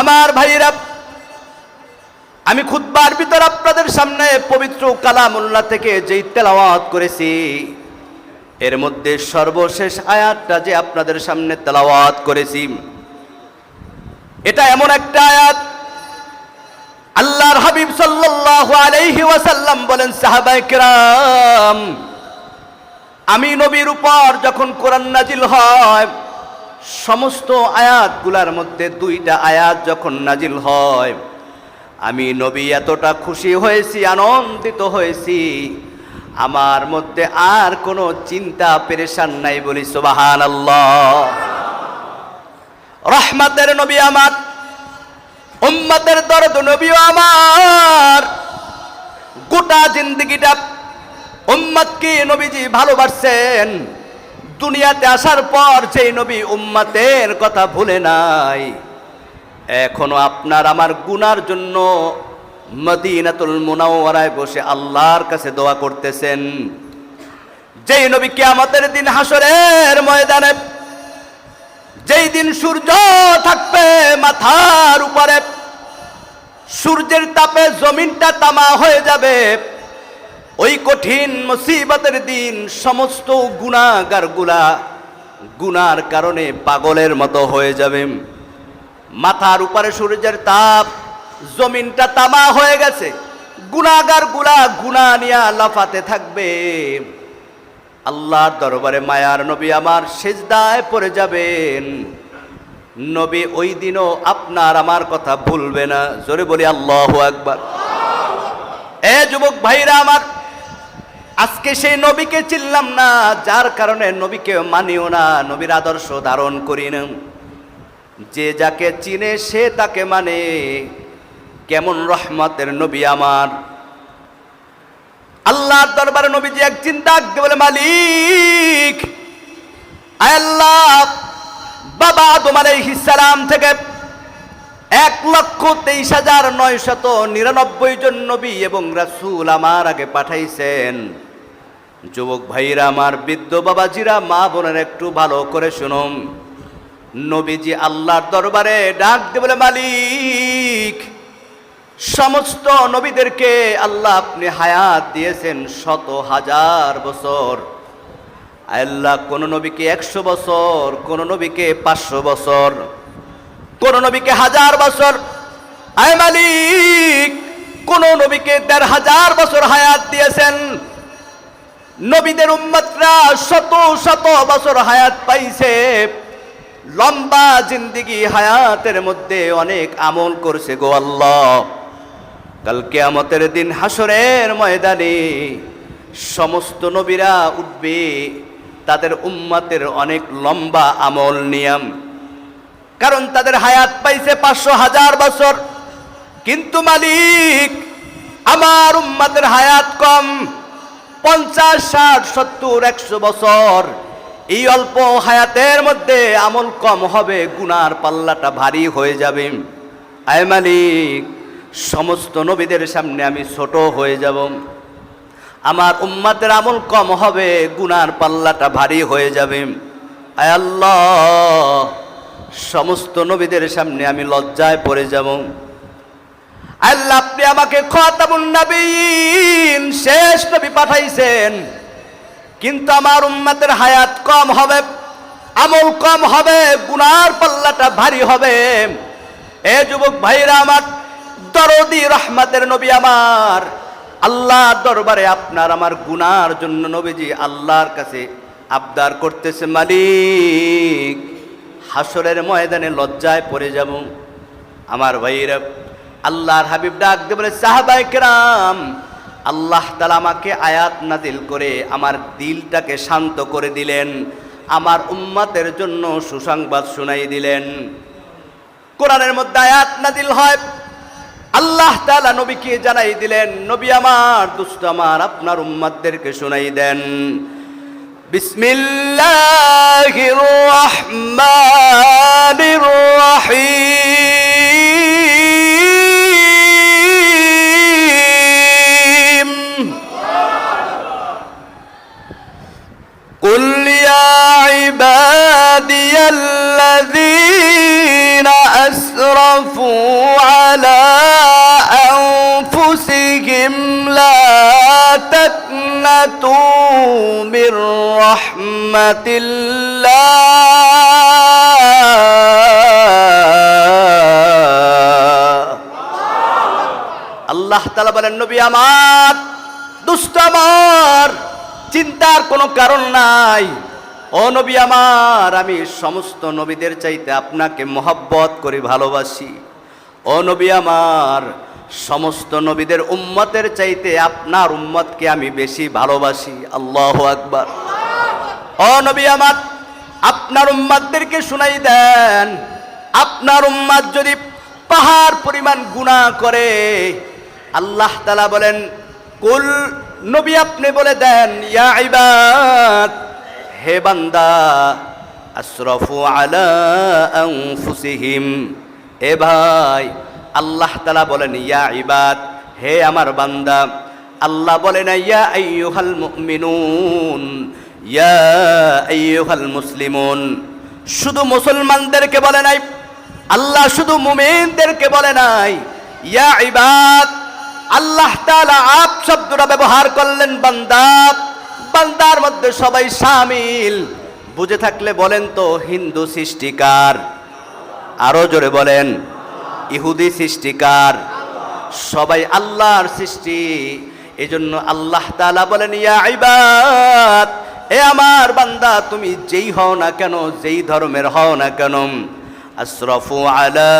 আমার ভাইরা আমি খুদবার ভিতর আপনাদের সামনে পবিত্র কালামুল্লাহ থেকে যেই তেলাওয়াত করেছি, এর মধ্যে সর্বশেষ আয়াতটা যে আপনাদের সামনে তেলাওয়াত করেছি, এটা এমন একটা আয়াত, আল্লাহর হাবিব সাল্লাল্লাহু আলাইহি ওয়াসাল্লাম বলেন, সাহাবায়ে আমি নবীর উপর যখন কোরআন নাজিল হয় সমস্ত আয়াতগুলার মধ্যে দুইটা আয়াত যখন নাজিল হয়, আমি নবী এতটা খুশি হয়েছি, আনন্দিত হয়েছি। আমার মধ্যে আর কোনো চিন্তা, পেরেশান নাই বলি সুবাহান আল্লাহ রহমতের নবী আমার, উম্মতের দরদ নবীও আমার। গোটা জিন্দগিটা উম্মতকে নবীজি ভালোবাসছেন। দুনিয়াতে আসার পর সেই নবী উম্মাতের কথা ভুলে নাই। এখনও আপনার আমার গুনার জন্য মদিনাতুল মুনাওয়ারায় বসে আল্লাহর কাছে দোয়া করতেছেন। যেই নবী কিয়ামতের দিন হাসরের ময়দানে, যেই দিন সূর্য থাকবে মাথার উপরে, সূর্যের তাপে জমিনটা তামা হয়ে যাবে। ওই কঠিন মুসিবতের দিন সমস্ত গুণাগারগুলা গুনার কারণে পাগলের মতো হয়ে যাবে। মাথার উপরে সূর্যের তাপ, জমিনটা তামা হয়ে গেছে। গুনাগারগুলা গুনা নিয়া লাফাতে থাকবে। আল্লাহর দরবারে মায়ার নবী আমার সেজদায় পড়ে যাবেন। নবী ওই দিনও আপনার আমার কথা ভুলবে না। জোরে বলি আল্লাহ একবার এ যুবক ভাইরা আমার আজকে সেই নবীকে চিনলাম না, যার কারণে নবীকে মানিও না, নবীর আদর্শ ধারণ করি না। যে যাকে চিনে সে তাকে মানে কেমন রহমতের নবী আমার। আল্লাহর দরবারে নবীজি এক চিন্তা আঁকতে বলে, মালিক আল্লাহ, বাবা আদম আলাইহিস সালাম থেকে এক লক্ষ তেইশ হাজার নয় শত নিরানব্বই জন নবী এবং রাসূল আমার আগে পাঠাইছেন। যুবক ভাইরা, আমার বৃদ্ধ বাবাজিরা, মা বোনের, একটু ভালো করে শুনুন। নবীজি আল্লাহর দরবারে ডাক দে বলে, মালিক, সমস্ত নবীদেরকে আল্লাহ আপনি হায়াত দিয়েছেন শত হাজার বছর। আল্লাহ কোন নবীকে একশো বছর, কোন নবীকে পাঁচশো বছর, কোন নবীকে হাজার বছর। আয় মালিক, কোন নবীকে দেড় হাজার বছর হায়াত দিয়েছেন। নবীদের উম্মতরা শত শত বছর হায়াত পাইছে। লম্বা জিন্দিগি হায়াতের মধ্যে অনেক আমল করছে গো আল্লাহ। কাল কেয়ামতের দিন হাসরের ময়দানে সমস্ত নবীরা উঠবে, তাদের উম্মাতের অনেক লম্বা আমল নিয়ম। কারণ তাদের হায়াত পাইছে পাঁচশো হাজার বছর। কিন্তু মালিক, আমার উম্মাতের হায়াত কম। পঞ্চাশ, ষাট, সত্তর, একশো বছর। এই অল্প হায়াতের মধ্যে আমল কম হবে, গুনার পাল্লাটা ভারী হয়ে যাবে। আয় মালিক, সমস্ত নবীদের সামনে আমি ছোট হয়ে যাব। আমার উম্মাতের আমল কম হবে, গুনার পাল্লাটা ভারী হয়ে যাবে। আয় আল্লাহ, সমস্ত নবীদের সামনে আমি লজ্জায় পড়ে যাব। আল্লাহ আপনি আমাকে খতামুন নবীন, শেষ নবী পাঠাইছেন। কিন্তু আমার উম্মাতের হায়াত কম হবে, আমল কম হবে, গুনার পাল্লাটা ভারী হবে। এ যুবক ভাইরা আমার, দরদি রহমাতের নবী আমার আল্লাহ দরবারে আপনার আমার গুনার জন্য নবীজি আল্লাহর কাছে আবদার করতেছে, মালিক হাসরের ময়দানে লজ্জায় পড়ে যাব। আমার ভাইরা আল্লাহর হাবিব ডাক বলে সাহাবাই কেরাম, আল্লাহ তালা আমাকে আয়াত নাজিল করে আমার দিলটাকে শান্ত করে দিলেন, আমার উম্মাতের জন্য সুসংবাদ শুনাই দিলেন। কোরআনের মধ্যে আয়াত নাজিল হয়। আল্লাহ তালা নবীকে জানাই দিলেন, নবী আমার, দুষ্ট আমার, আপনার উম্মাদদেরকে শুনাই দেন। বিসমিল্লাহির রহমানির রহিম। قل يا عبادي الذين أسرفوا على أنفسهم لا تقنطوا من رحمة الله الله تعالى بلن نبي أمات دوست أمار চিন্তার কোনো কারণ নাই। ও নবী আমার, আমি সমস্ত নবীদের চাইতে আপনাকে মোহাব্বত করে ভালোবাসি। ও নবী আমার, সমস্ত নবীদের উম্মতের চাইতে আপনার উম্মতকে আমি বেশি ভালোবাসি। আল্লাহ আকবার। ও নবী আমার, আপনার উম্মাদদেরকে শুনাই দেন। আপনার উম্মাদ যদি পাহাড় পরিমাণ গুনাহ করে, আল্লাহ তালা বলেন, কুল নবী আপনি বলে দেন, ইয়া হে বান্দা আশরাফু আলা আনফুসিহিম। এ ভাই, আল্লাহ তালা বলেন, ইয়া ইবাদ, হে আমার বান্দা, আল্লাহ বলেন ইয়া আইয়ুহাল মুমিনুন, ইয়া আইয়ুহাল মুসলিমুন। শুধু মুসলমানদেরকে বলে নাই, আল্লাহ শুধু মুমিনদেরকে বলে নাই, ইয়া ইবাদ আল্লাহ তাআলা আপ শব্দটা ব্যবহার করলেন বান্দা। বান্দার মধ্যে সবাই সামিল। বুঝে থাকলে বলেন তো, হিন্দু সৃষ্টিকার। আরও জোরে বলেন, ইহুদি সৃষ্টিকার। সবাই আল্লাহর সৃষ্টি। এজন্য আল্লাহ তালা বলেন, ইয়া ইবাদ, এ আমার বান্দা, তুমি যেই হও না কেন, যেই ধর্মের হও না কেন, আশরাফু আলা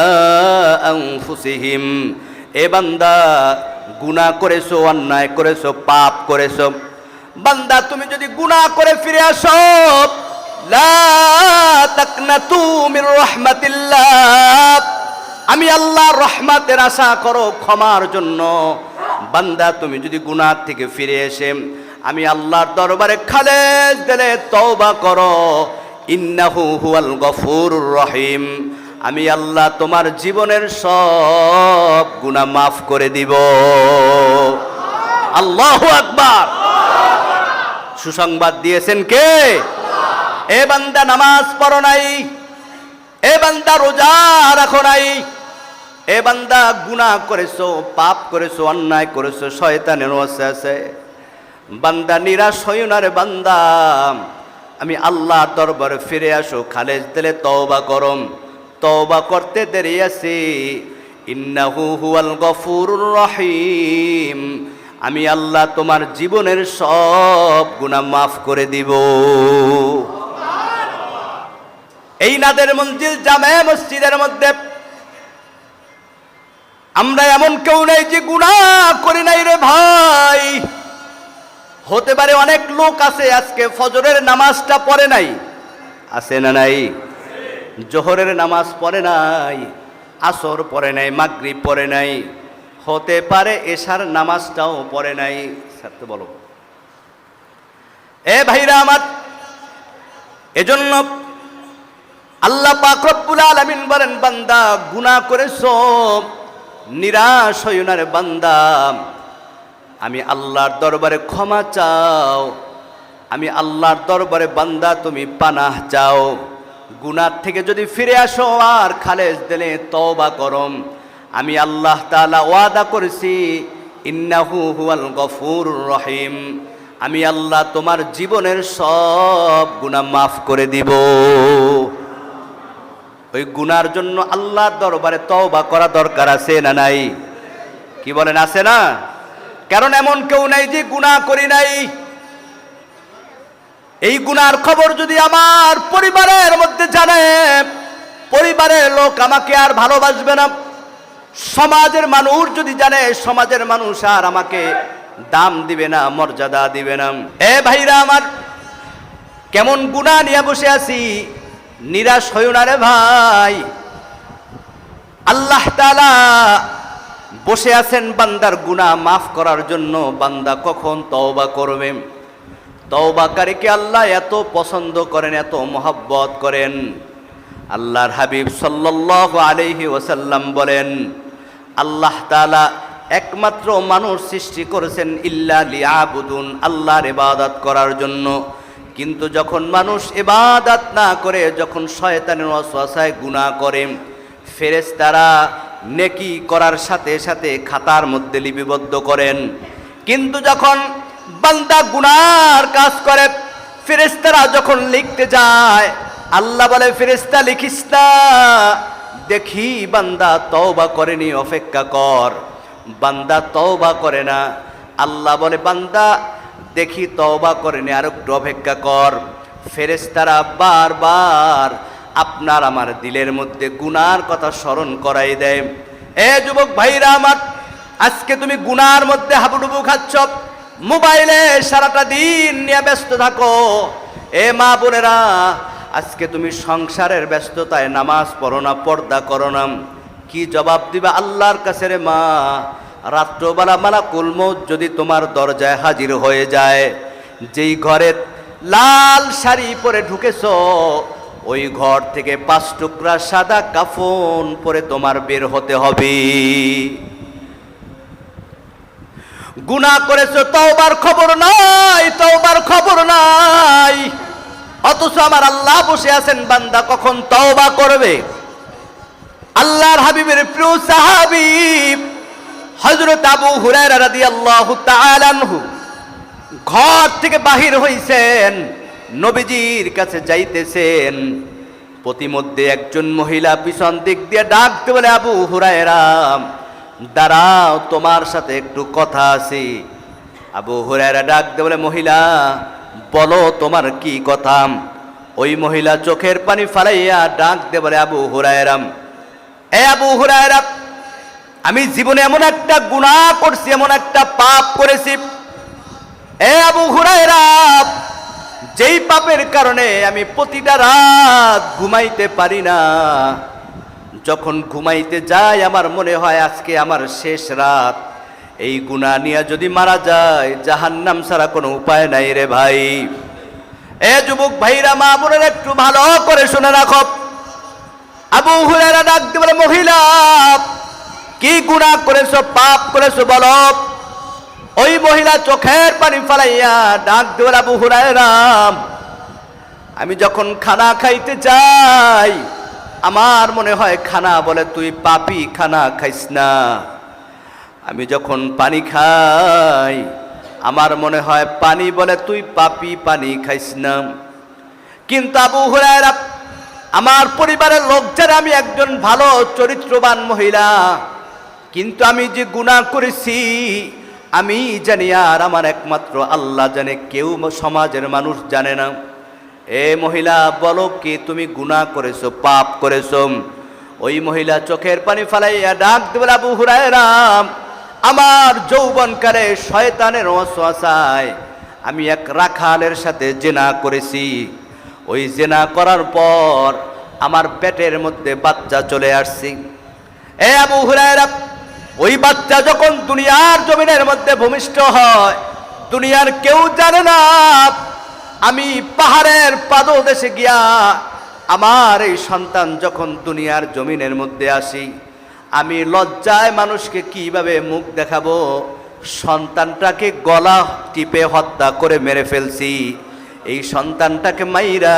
আনফুসিহিম। এ বান্দা গুনাহ করেছ, অন্যায় করেছ, পাপ করেছ। বান্দা, তুমি যদি গুনাহ করে ফিরে আসো আমি আল্লাহ রহমাতের আশা করো, ক্ষমার জন্য। বান্দা, তুমি যদি গুনাহ থেকে ফিরে এসে আমি আল্লাহর দরবারে খালেজ দিলে তওবা করো। ইন্নাহু হুয়াল গফুরুর রহিম। আমি আল্লাহ তোমার জীবনের সব গুনাহ মাফ করে দিব। আল্লাহ আকবার। সুসংবাদ দিয়েছেন কে? এ বান্দা নামাজ পড়ো নাই। এ বান্দা রোজা রাখো নাই। এ বান্দা গুনাহ করেছ, পাপ করেছ, অন্যায় করেছ, শয়তানের ওয়াসে আছে বান্দা নিরাশ হইও না রে বান্দা। আমি আল্লাহ দরবারে ফিরে আসো, খালেজ দিলে তওবা করম। তওবা করতে দেরি আছে। ইন্নাহু হুয়াল রহিম। আমি আল্লাহ তোমার জীবনের সব গুনাহ মাফ করে দিব। এই নাদের মঞ্জিল জামে মসজিদের মধ্যে। আমরা এমন কেউ নাই যে গুণা করি নাই রে ভাই। হতে পারে অনেক লোক আছে আজকে ফজরের নামাজটা পড়ে নাই। আছে না নাই? জোহরের নামাজ পড়ে নাই, আসর পড়ে নাই, মাগরিব পড়ে নাই, হতে পারে এশার নামাজটাও পড়ে নাই। স্যার তো বলো। এ ভাইরা আমার, এজন্য আল্লাহ পাক রব্বুল আলামিন বলেন, বান্দা গুনাহ করেছ, নিরাশ হইও না রে বান্দা। আমি আল্লাহর দরবারে ক্ষমা চাও, আমি আল্লাহর দরবারে বান্দা তুমি পানাহ চাও। গুনার থেকে যদি ফিরে আসো, আর খালেজ দিলে তওবা করম। আমি আল্লাহ তাআলা ওয়াদা করেছি, ইন্নাহু হুয়াল গফুরুর রহিম। আমি আল্লাহ তোমার জীবনের সব গুনাহ মাফ করে দিব। ওই গুনার জন্য আল্লাহর দরবারে তওবা করা দরকার আছে না নাই? কি বলেন, আছে না? কারণ এমন কেউ নাই যে গুনাহ করি নাই। এই গুনার খবর যদি আমার পরিবারের মধ্যে জানে, পরিবারের লোক আমাকে আর ভালোবাসবে না। সমাজের মানুষ যদি জানে, সমাজের মানুষ আর আমাকে দাম দিবে না, মর্যাদা দিবে না। এ ভাইরা আমার, কেমন গুণা নিয়ে বসে আছি, নিরাশ হইও না রে ভাই। আল্লাহ তাআলা বসে আছেন বান্দার গুনাহ মাফ করার জন্য, বান্দা কখন তওবা করবে? তওবাকারীকে আল্লাহ এত পছন্দ করেন, এত মহব্বত করেন। আল্লাহর হাবিব সাল্লাল্লাহু আলাইহি ওসাল্লাম বলেন, আল্লাহ তাআলা একমাত্র মানুষ সৃষ্টি করেছেন ইল্লা লিয়াবুদুন, আল্লাহর ইবাদত করার জন্য। কিন্তু যখন মানুষ ইবাদত না করে, যখন শয়তানের ওয়াসওয়াসায় গুনাহ করে, ফেরেশতারা নেকি করার সাথে সাথে খাতার মধ্যে লিপিবদ্ধ করেন। কিন্তু যখন বান্দা গুনার কাজ করে ফেরেস্তারা যখন লিখতে যায়, আল্লাহ বলে ফেরেস্তা লিখিস না, দেখি বান্দা তওবা করেনি, অপেক্ষা কর। বান্দা তওবা করে না, আল্লাহ বলে, বান্দা, দেখি তওবা করেনি, আর একটু অপেক্ষা কর। ফেরেস্তারা বারবার আপনার আমার দিলের মধ্যে গুনার কথা স্মরণ করাই দেয়। এ যুবক ভাইরা আমার, আজকে তুমি গুনার মধ্যে হাবুডুবু খাচ্ছ মোবাইলে সারাটা দিন নিয়ে ব্যস্ত থাকো। এ মা বোনেরা, আজকে তুমি সংসারের ব্যস্ততায় নামাজ পড়ো না, পর্দা করো না। কি জবাব দিবা আল্লাহর কাছে রে মা? রাত্রবেলা মালা কুলমত যদি তোমার দরজায় হাজির হয়ে যায়, যেই ঘরে লাল শাড়ি পরে ঢুকেছ, ওই ঘর থেকে পাঁচ টুকরা সাদা কাফন পরে তোমার বের হতে হবে। গুণা করেছ, তওবার খবর নাই, তওবার খবর নাই। অথচ আমার আল্লাহ বসে আছেন, বান্দা কখন তওবা করবে? আল্লাহর হাবিবের প্রিয় সাহাবিব হজরত আবু হুরায়রা রাদিয়াল্লাহু তাআলা আনহু ঘর থেকে বাহির হইছেন, নবীজির কাছে যাইতেছেন। প্রতিমধ্যে একজন মহিলা পিছন দিক দিয়ে ডাকতে বলে, আবু হুরায়রা দাঁড়াও, তোমার সাথে একটু কথা আছে। আবু হুরায়রা ডাকতে বলে, মহিলা, বলো তোমার কি কথা? ওই মহিলা চোখের পানি ফালাইয়া ডাক দে বলে, আবু হুরায়রাম এ আবু হুরায়রা, আমি জীবনে এমন একটা গুনাহ করছি, এমন একটা পাপ করেছি। এ আবু হুরায়রা, যেই পাপের কারণে আমি প্রতিটা রাত ঘুমাইতে পারি না যখন ঘুমাইতে যাই আমার মনে হয় আজকে আমার শেষ রাত। এই গুণা নিয়ে যদি মারা যায়, জাহান্নাম ছাড়া কোনো উপায় নাই রে ভাই। এ যুবক ভাইরা, মা বোনের একটু ভালো করে শুনে রাখো। আবু হুরায়রা ডাক বলে, মহিলা, কি গুণা করেছ, পাপ করেছ বলো। ওই মহিলা চোখের পানি ফালাইয়া ডাক দেওয়ার আবু হুরায়রাম আমি যখন খানা খাইতে যাই আমার মনে হয় খানা বলে, তুই পাপি খানা খাইস না। আমি যখন পানি খাই, আমার মনে হয় পানি বলে, তুই পাপি পানি খাইস না। কিন্তু আবু হুরায়রা, আমার পরিবারের লোক যারা, আমি একজন ভালো চরিত্রবান মহিলা, কিন্তু আমি যে গুণা করেছি, আমি জানি আর আমার একমাত্র আল্লাহ জানে, কেউ সমাজের মানুষ জানে না। এ মহিলা, বলো কি তুমি গুনাহ করেছ, পাপ করেছ? ওই মহিলা চোখের পানি ফালাইয়া ডাক দেবে আবু হুরায়রাম আমার যৌবনকালে শয়তানের অশ্বাসায় আমি এক রাখালের সাথে জেনা করেছি। ওই জেনা করার পর আমার পেটের মধ্যে বাচ্চা চলে আসছি। এ আবু হুরায়রা, ওই বাচ্চা যখন দুনিয়ার জমিনের মধ্যে ভূমিষ্ঠ হয়, দুনিয়ার কেউ জানে না আমি পাহাড়ের পাদদেশে গিয়া আমার এই সন্তান যখন দুনিয়ার জমিনের মধ্যে আসি, আমি লজ্জায় মানুষকে কীভাবে মুখ দেখাবো? সন্তানটাকে গলা টিপে হত্যা করে মেরে ফেলছি। এই সন্তানটাকে মাইরা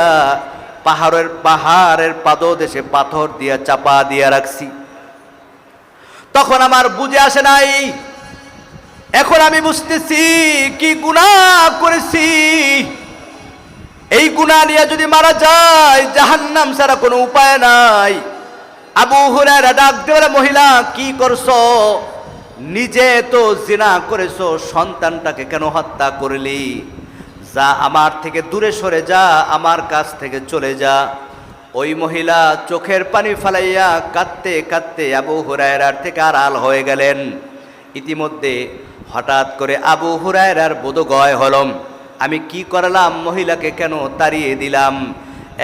পাহাড়ের পাহাড়ের পাদদেশে পাথর দিয়া, চাপা দিয়া রাখছি। তখন আমার বুঝে আসে নাই, এখন আমি বুঝতেছি কি গুণা করেছি। এই গুণা নিয়ে যদি মারা যায়, জাহান্নাম ছাড়া কোনো উপায় নাই। আবু হুরায়রা ডাক দেওয়ার মহিলা, কি করছ? নিজে তো জিনা করেছ, সন্তানটাকে কেন হত্যা করলি? যা আমার থেকে দূরে সরে যা, আমার কাছ থেকে চলে যা। ওই মহিলা চোখের পানি ফালাইয়া কাঁদতে কাঁদতে আবু হুরায়রার থেকে আড়াল হয়ে গেলেন। ইতিমধ্যে হঠাৎ করে আবু হুরায়রার বোধগয় হলম। আমি কি করলাম? মহিলাকে কেন তাড়িয়ে দিলাম?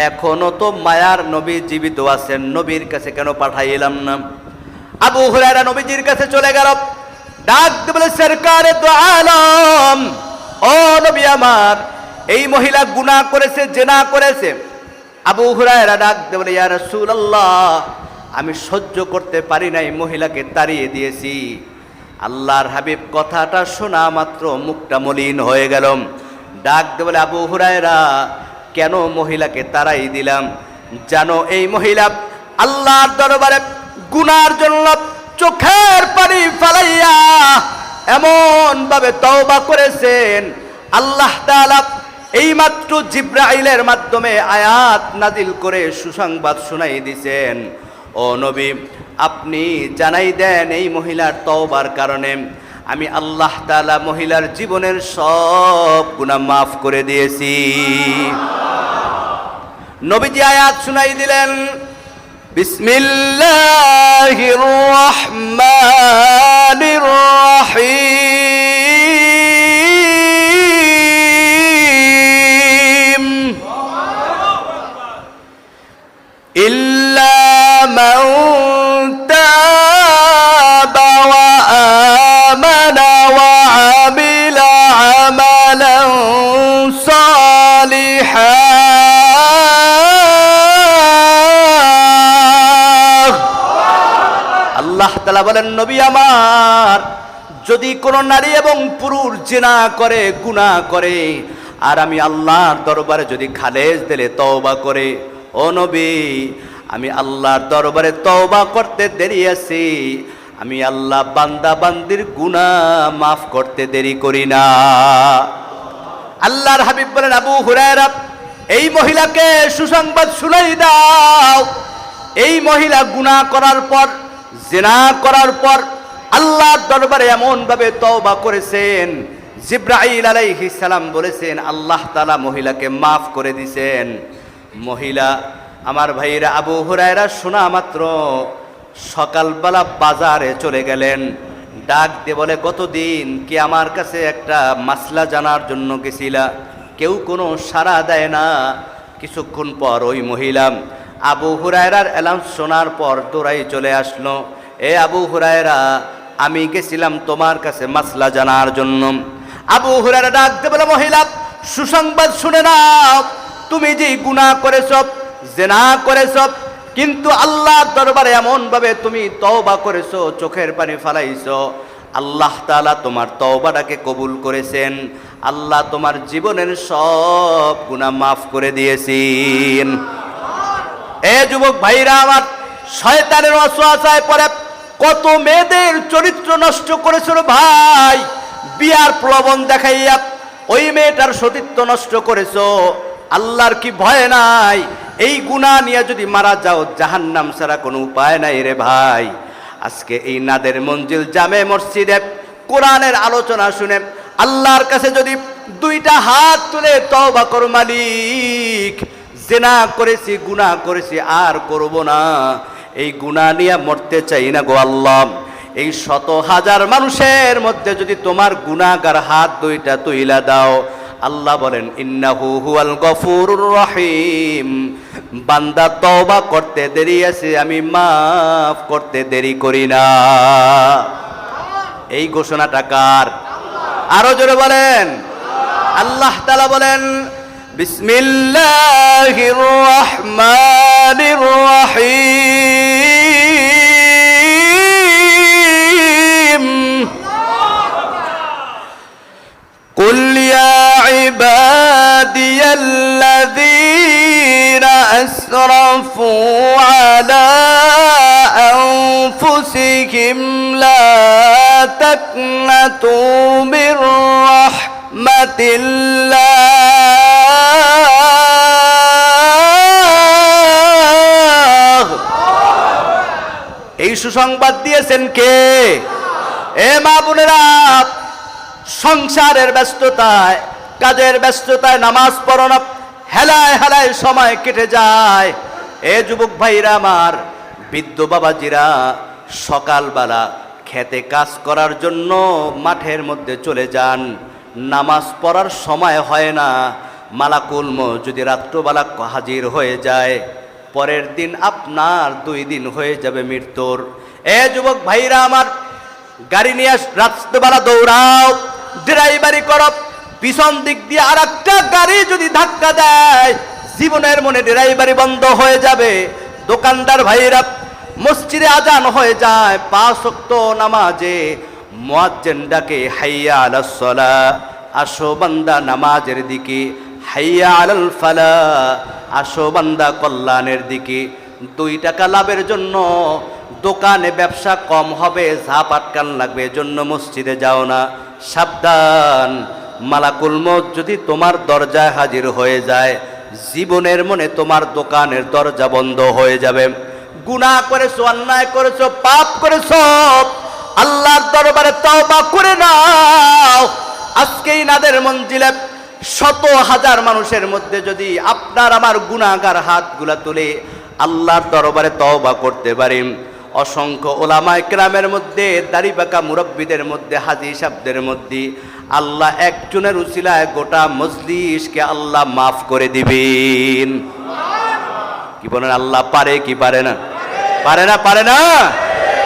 এখনও তো মায়ার নবী জীবিত আছেন, নবীর কাছে কেন পাঠাইলাম না? আবু হুরায়রা নবীজির কাছে চলে গেল। ডাক বলে, সরকারে তো আলম। ও নবী আমার, এই মহিলা গুনাহ করেছে, জেনা করেছে। আবু হুরায়রা ডাক বলে, ইয়া রাসূলুল্লাহ, আমি সহ্য করতে পারি নাই, মহিলাকে তাড়িয়ে দিয়েছি। আল্লাহর হাবিব কথাটা শোনা মাত্র মুখটা মলিন হয়ে গেল। ডাক দিয়ে বলে, আবু হুরায়রা, কেন মহিলাকে তাড়াই দিলাম? জানো, এই মহিলা আল্লাহর দরবারে গুনার জন্য চোখের পানি ফালাইয়া এমন ভাবে তওবা করেছেন। আল্লাহ তাআলা এইমাত্র জিব্রাইলের মাধ্যমে আয়াত নাজিল করে সুসংবাদ শুনাই দিছেন। ও নবী, আপনি জানাই দেন এই মহিলার তওবার কারণে আমি আল্লাহ তালা মহিলার জীবনের সব গুণা মাফ করে দিয়েছি। নবীজি আয়াত শুনাই দিলেন, বিসমিল্লাহির রহমানির রহিম। তালা বলেন, নবী আমার, যদি কোনো নারী এবং পুরুষ জেনা করে, গুনাহ করে, আর আমি আল্লাহর দরবারে যদি খালেজ দিলে, তওবা করে, ও নবী, আমি আল্লাহর দরবারে তওবা করতে দেরি আছি, আমি আল্লাহ বান্দা বান্দির গুনাহ মাফ করতে দেরি করি না। আল্লাহর হাবিব বলেন, আবু হুরায়রা, এই মহিলাকে সুসংবাদ শুনাই দাও। এই মহিলা গুনাহ করার পর জেনা করার পর আল্লাহর দরবারে এমন ভাবে তওবা করেছেন। জিব্রাইল আলাইহিস সালাম বলেছেন, আল্লাহ তাআলা মহিলাকে মাফ করে দিছেন। মহিলা, আমার ভাইয়েরা আবু হুরায়রা, শোনা মাত্র, সকালবেলা বাজারে চলে গেলেন। ডাক দিয়ে বলে, গতদিন কি আমার কাছে একটা মাসলা জানার জন্য গেছিলা? কেউ কোনো সাড়া দেয় না। কিছুক্ষণ পর ওই মহিলা আবু হুরায়রার এলাম শোনার পর দৌড়াই চলে আসলো। এ আবু হুরায়রা, আমি গেছিলাম তোমার কাছে মাসলা জানার জন্য। আবু হুরায়রা ডাক দিয়ে বলে, মহিলা, সুসংবাদ শুনে নাও। তুমি যে গুনাহ করেছ, জেনা করেছ, কিন্তু আল্লাহর দরবারে এমন ভাবে তুমি তওবা করেছ, চোখের পানি ফালাইছো। আল্লাহ তাআলা তোমার তওবাটাকে কবুল করেছেন। আল্লাহ তোমার জীবনের সব গুনাহ মাফ করে দিয়েছেন। এ যুবক ভাইরা আমার শয়তানের অসহায় পরে কত মেয়েদের চরিত্র নষ্ট করেছিল ভাই। বিয়ার প্রলোভন দেখাইয়া ওই মেয়েটার সতীত্ব নষ্ট করেছ। আল্লাহর কি ভয় নাই? এই গুণা নিয়ে যদি মারা যাও, জাহান্নাম ছাড়া কোনো উপায় নাই রে ভাই। আজকে এই নাদের মঞ্জিল জামে মসজিদে কোরআনের আলোচনা শুনে আল্লাহর কাছে যদি দুইটা হাত তুলে তওবা করো মালিক জেনা করেছি, গুনাহ করেছি, আর করব না। এই গুনাহ নিয়ে মরতে চাই না গো আল্লাহ। এই শত হাজার মানুষের মধ্যে যদি তোমার গুনাহগার হাত দুইটা তুইলা দাও, আল্লাহ বলেন, ইন্নাহু হুয়াল গফুর রহিম। বান্দা তওবা করতে দেরি আছে, আমি মাফ করতে দেরি করি না। এই ঘোষণাটা কার? আরও জোরে বলেন। আল্লাহ তালা বলেন بسم الله الرحمن الرحيم. قل يا عبادي الذين أسرفوا على أنفسهم لا تقنطوا من رحمة الله সুসংবাদ দিয়েছেন কে? এ মা বোনেরা, সংসারের ব্যস্ততায়, কাজের ব্যস্ততায় নামাজ পড়ো না, হেলায় হেলায় সময় কেটে যায়। এ যুবক ভাইরা আমার, বৃদ্ধ বাবাজিরা, সকালবেলা খেতে কাজ করার জন্য মাঠের মধ্যে চলে যান। নামাজ পড়ার সময় হয় না। মালাকুল যদি রাত্রবেলা হাজির হয়ে যায়। পরের দিন আপনার দুই দিন হয়ে যাবে মৃত্যুর। এ যুবক ভাইরা আমার, গাড়ি নিয়ে রাত্রেবেলা দৌড়াও, ড্রাইভারি করো, পিছন দিক দিয়ে আর একটা গাড়ি যদি ধাক্কা দেয়, জীবনের মনে ড্রাইভারি বন্ধ হয়ে যাবে। দোকানদার ভাইরা, মসজিদে আজান হয়ে যায়, পাঁচ ওয়াক্ত নামাজে মুয়াজ্জিন ডাকে হাইয়া আলাস সালা আসো বান্দা নামাজের দিকে। হাইয়া আলাল ফালা। আসো বান্দা কল্যাণের দিকে। দুই টাকা লাভের জন্য দোকানে ব্যবসা কম হবে, ঝাপ আটকান লাগবে, এজন্য মসজিদে যাও না। সাবধান। মালাকুল মত যদি তোমার দরজায় হাজির হয়ে যায়, জীবনের মনে তোমার দোকানের দরজা বন্ধ হয়ে যাবে। গুনাহ করেছ, অন্যায় করেছ, পাপ করেছ, আল্লাহর দরবারে তওবা করে নাও। আজকেই নাদের মঞ্জিলে শত হাজার মানুষের মধ্যে যদি আপনার আমার গুণাগার হাতগুলা তুলে আল্লাহর দরবারে তওবা করতে পারি। অসংখ্য ওলামায় ক্রামের মধ্যে দাড়িবাঁকা মুরব্বীদের মধ্যে, হাজি সাবদের মধ্যে আল্লাহ একজনের উসিলায় গোটা মজলিসকে আল্লাহ মাফ করে দিবেন। কি বলেন, আল্লাহ পারে কি পারে না? পারে না পারে না?